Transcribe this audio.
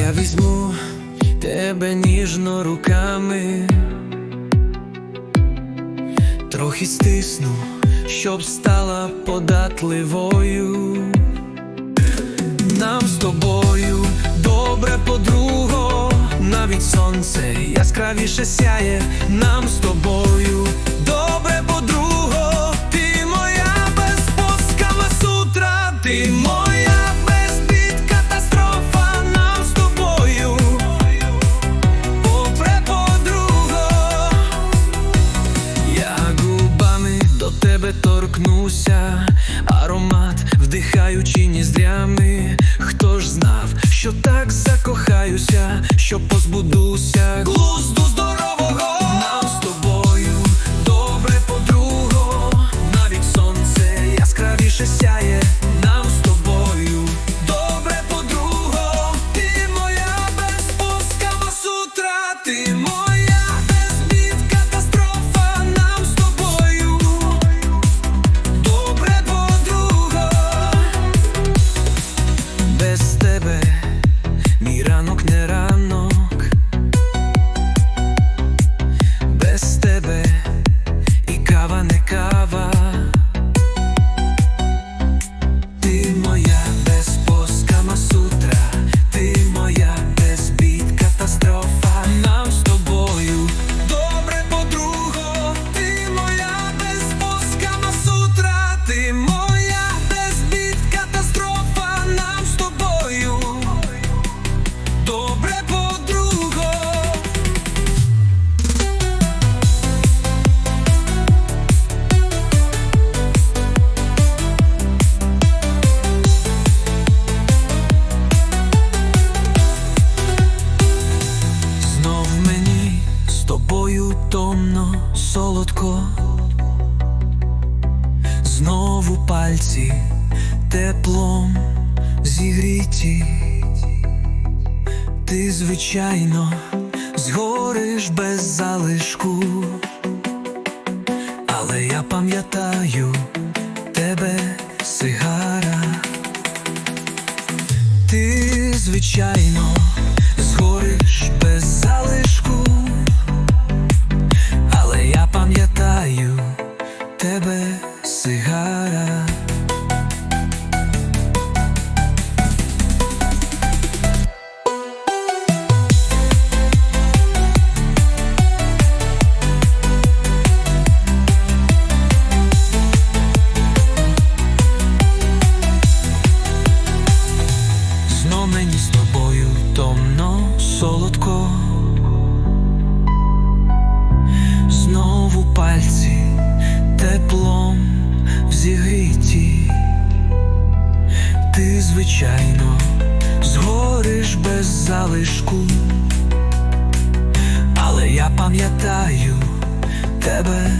Я візьму тебе ніжно руками, трохи стисну, щоб стала податливою. Нам з тобою добре подруго, навіть сонце яскравіше сяє. Нам з тобою що позбудуся глузду здорового. Нам з тобою добре подруго, навіть сонце яскравіше сяє. Пальці теплом зігріті, ти, звичайно, згориш без залишку, але я пам'ятаю тебе, сигара. Ти, звичайно, сигара. Знов мені з тобою томно, солодко, знову пальці теплом звичайно, згориш без залишку, але я пам'ятаю тебе,